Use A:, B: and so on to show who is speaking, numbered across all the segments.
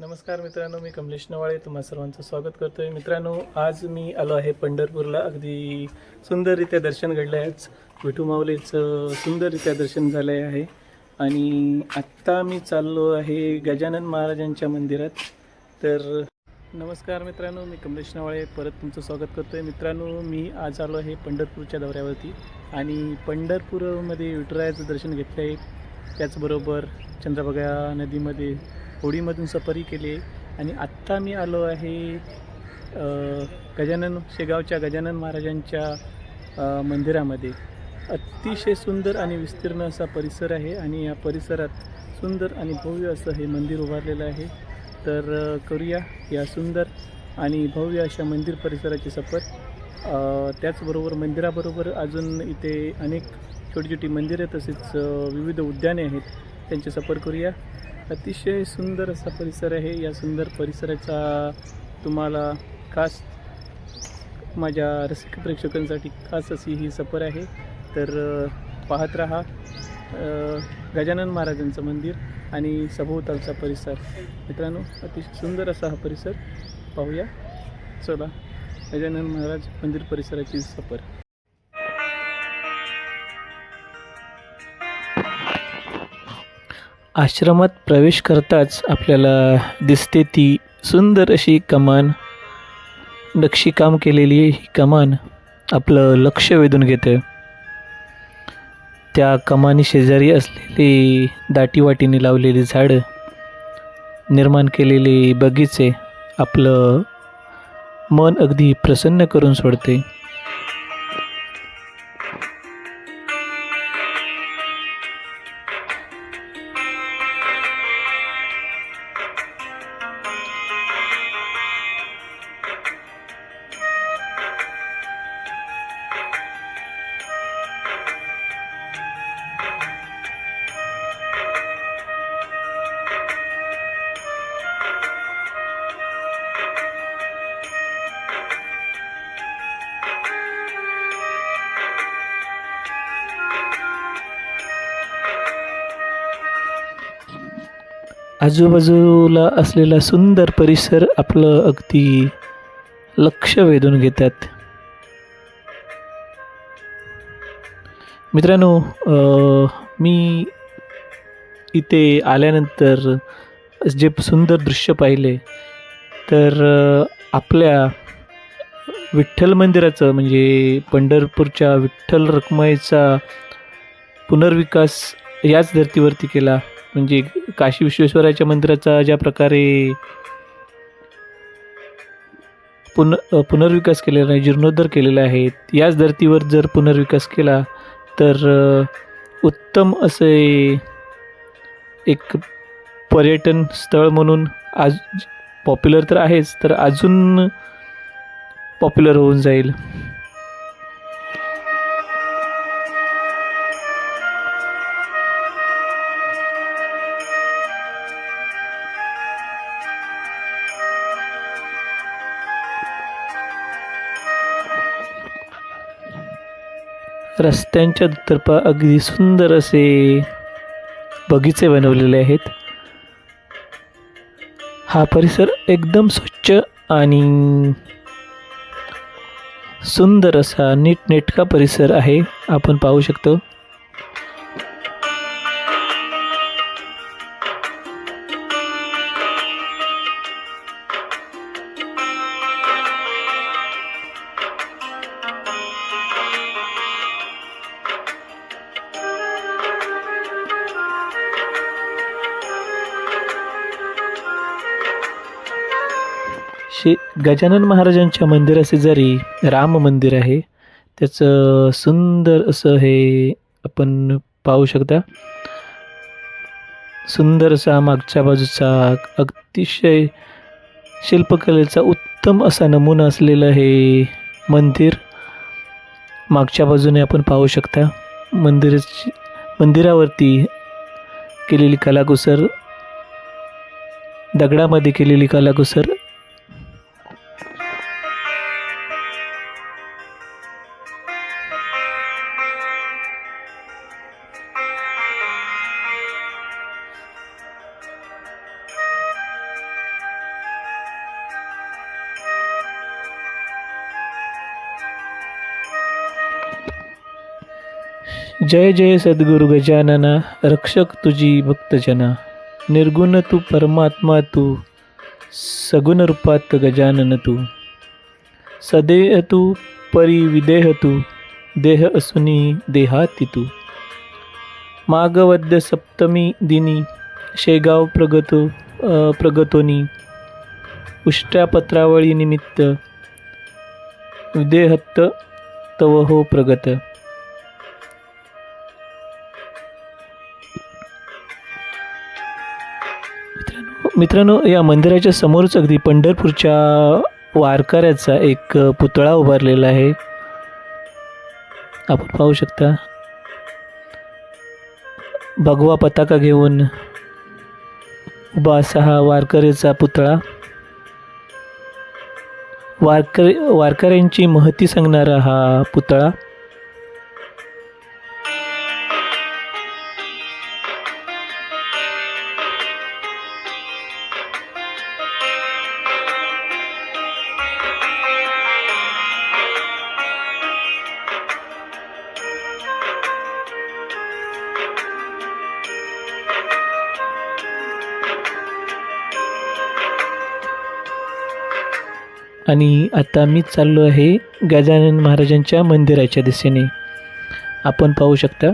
A: नमस्कार मित्रांनो मी कमलेश नवाळे तुम्हा सर्वांचं स्वागत करतो आहे मित्रांनो आज मी आलो आहे पंढरपूरला. अगदी सुंदररित्या दर्शन घडलं आहेच विठू माऊलीचं सुंदररित्या दर्शन झालं आहे. आणि आत्ता मी चाललो आहे गजानन महाराजांच्या मंदिरात. तर नमस्कार मित्रांनो मी कमलेश नवाळे परत तुमचं स्वागत करतो आहे मित्रांनो मी आज आलो आहे पंढरपूरच्या दौऱ्यावरती. आणि पंढरपूरमध्ये विठुरायाचं दर्शन घेतलं आहे त्याचबरोबर चंद्रभागा नदीमध्ये होडीमधून सफरी केली आणि आत्ता मी आलो आहे गजानन शेगावच्या गजानन महाराजांच्या मंदिरामध्ये. अतिशय सुंदर आणि विस्तीर्ण असा परिसर आहे आणि या परिसरात सुंदर आणि भव्य असं हे मंदिर उभारलेलं आहे. तर करूया या सुंदर आणि भव्य अशा मंदिर परिसराची सफर. त्याचबरोबर मंदिराबरोबर अजून इथे अनेक छोटी छोटी मंदिरं तसेच विविध उद्याने आहेत. त्यांची सफर करूया. अतिशय सुंदर असा परिसर आहे. या सुंदर परिसराचा तुम्हाला खास माझ्या रसिक प्रेक्षकांसाठी खास अशी ही सफर आहे. तर पाहत राहा गजानन महाराजांचं मंदिर आणि सभोवतालचा परिसर. मित्रांनो अतिशय सुंदर असा हा परिसर. पाहूया. चला गजानन महाराज मंदिर परिसराची सफर. आश्रमात प्रवेश करताच आपल्याला दिसते ती सुंदर अशी कमान. नक्षीकाम केलेली ही कमान आपलं लक्ष वेधून घेते. त्या कमानी शेजारी असलेली दाटीवाटीने लावलेली झाडं निर्माण केलेले बगीचे आपलं मन अगदी प्रसन्न करून सोडते. आजूबाजूला असलेला सुंदर परिसर आपलं अगदी लक्ष वेधून घेतात. मित्रांनो मी इथे आल्यानंतर जे सुंदर दृश्य पाहिले तर आपल्या विठ्ठल मंदिराचं म्हणजे पंढरपूरच्या विठ्ठल रखमाईचा पुनर्विकास याच धर्तीवरती केला. म्हणजे काशी विश्वेश्वराच्या मंदिराचा ज्या प्रकारे पुन पुनर्विकास केलेला आहे जीर्णोद्धार केलेला आहे याच धर्तीवर जर पुनर्विकास केला तर उत्तम असे एक पर्यटन स्थळ म्हणून आज पॉप्युलर तर आहेच तर अजून पॉप्युलर होऊन जाईल. रस्त्यांच्या दुतर्फा अगदी सुंदर असे बगीचे बनवलेले आहेत. हा परिसर एकदम स्वच्छ आणि सुंदर असा नीटनेटका परिसर आहे आपण पाहू शकतो. असे गजानन महाराजांच्या मंदिराशेजारी राम मंदिर आहे त्याचं सुंदर असं हे आपण पाहू शकता. सुंदर असा मागच्या बाजूचा अतिशय शिल्पकलेचा उत्तम असा नमुना असलेलं हे मंदिर मागच्या बाजूने आपण पाहू शकता. मंदिराची मंदिरावरती केलेली कलाकुसर दगडामध्ये केलेली कलाकुसर जय जय सद्गुरु गजानना रक्षक तुझी भक्तजना निर्गुण तू परमात्मा तू सगुण रूपात गजानन तू. सदेह तू परी विदेह तू देह असुनी देहाती तू. मागवद्य सप्तमी दिनी शेगाव प्रगतो प्रगतोनी उष्ट्या पत्रावळी निमित्त विदेहत्त तव हो प्रगत. मित्रांनो या मंदिराच्या समोरच अगदी पंढरपूरच्या वारकऱ्याचा एक पुतळा उभारलेला आहे. आपण पाहू शकता. भगवा पताका घेऊन उभा असा हा वारकऱ्याचा पुतळा. वारकरी वारकऱ्यांची महती सांगणारा हा पुतळा. आणि आता मी चाललो आहे गजानन महाराजांच्या मंदिराच्या दिशेने. आपण पाहू शकता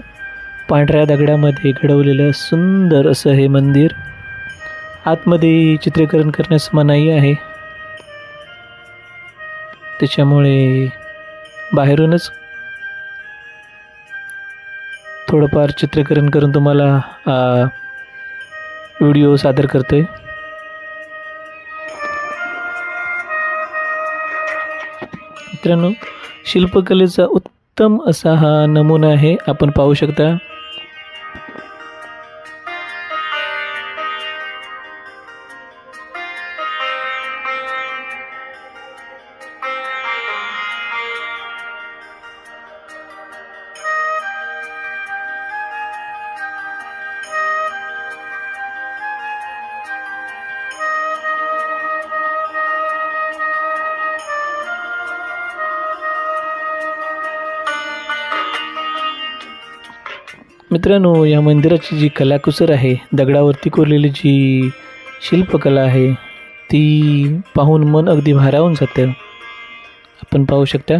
A: पांढऱ्या दगडामध्ये घडवलेलं सुंदर असं हे मंदिर आतमध्ये चित्रीकरण करण्यास मनाई आहे. त्याच्यामुळे बाहेरूनच थोडंफार चित्रीकरण करून तुम्हाला व्हिडिओ सादर करतो आहे मित्रांनो शिल्पकलेचा उत्तम असा हा नमुना आहे. आपण पाहू शकता. मित्रांनो या मंदिराची जी कलाकुसर आहे दगडावरती कोरलेली जी शिल्पकला आहे ती पाहून मन अगदी भारावून जातं. आपण पाहू शकता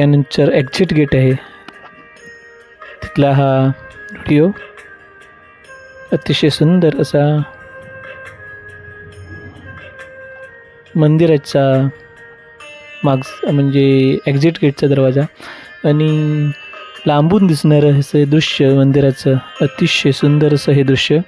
A: त्यानंतर एक्झिट गेट आहे. तिथला हा व्हिडिओ अतिशय सुंदर असा मंदिराचा माग म्हणजे एक्झिट गेटचा दरवाजा. आणि लांबून दिसणारं असं दृश्य मंदिराचं अतिशय सुंदर असं हे दृश्य.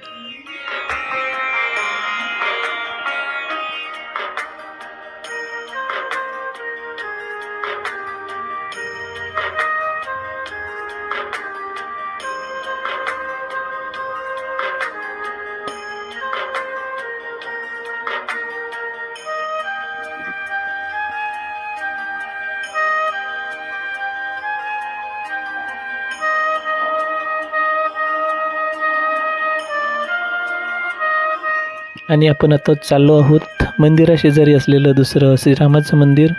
A: आणि आपण आता चाललो आहोत मंदिराशेजारी असलेलं दुसरं श्रीरामाचं मंदिर.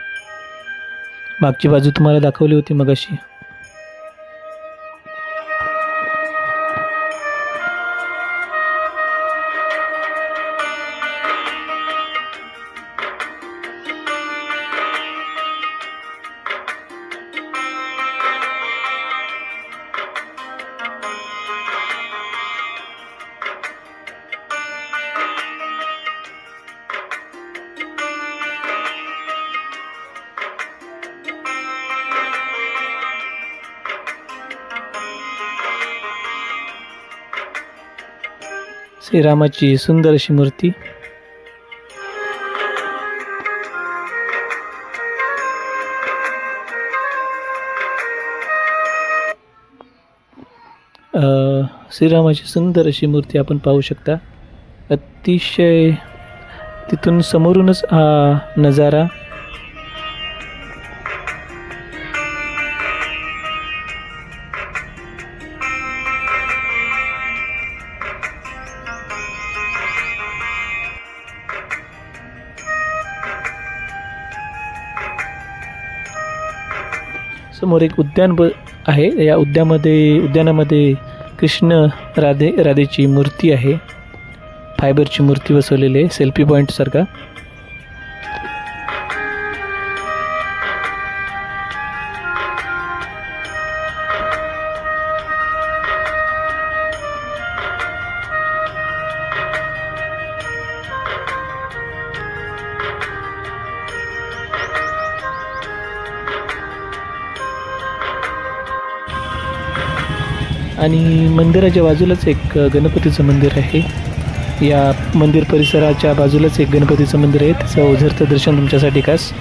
A: मागची बाजू तुम्हाला दाखवली होती मगाशी. श्रीरामाची सुंदर अशी मूर्ती. श्रीरामाची सुंदर अशी मूर्ती आपण पाहू शकता. अतिशय तिथून समोरूनच हा नजारा समोर एक उद्यान ब आहे. या उद्यामध्ये उद्यानामध्ये कृष्ण राधे राधेची मूर्ती आहे. फायबरची मूर्ती बसवलेली आहे. सेल्फी पॉईंटसारखा आणि मंदिराच्या बाजूलाच एक गणपतीचं मंदिर आहे. या मंदिर परिसराच्या बाजूलाच एक गणपतीचं मंदिर आहे. त्याचं ओझरचं दर्शन तुमच्यासाठी खास.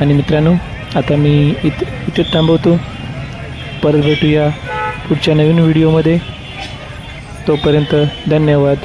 A: आणि मित्रांनो आता मी इथे इथे थांबवतो. परत भेटूया पुढच्या नवीन व्हिडिओमध्ये. तोपर्यंत धन्यवाद.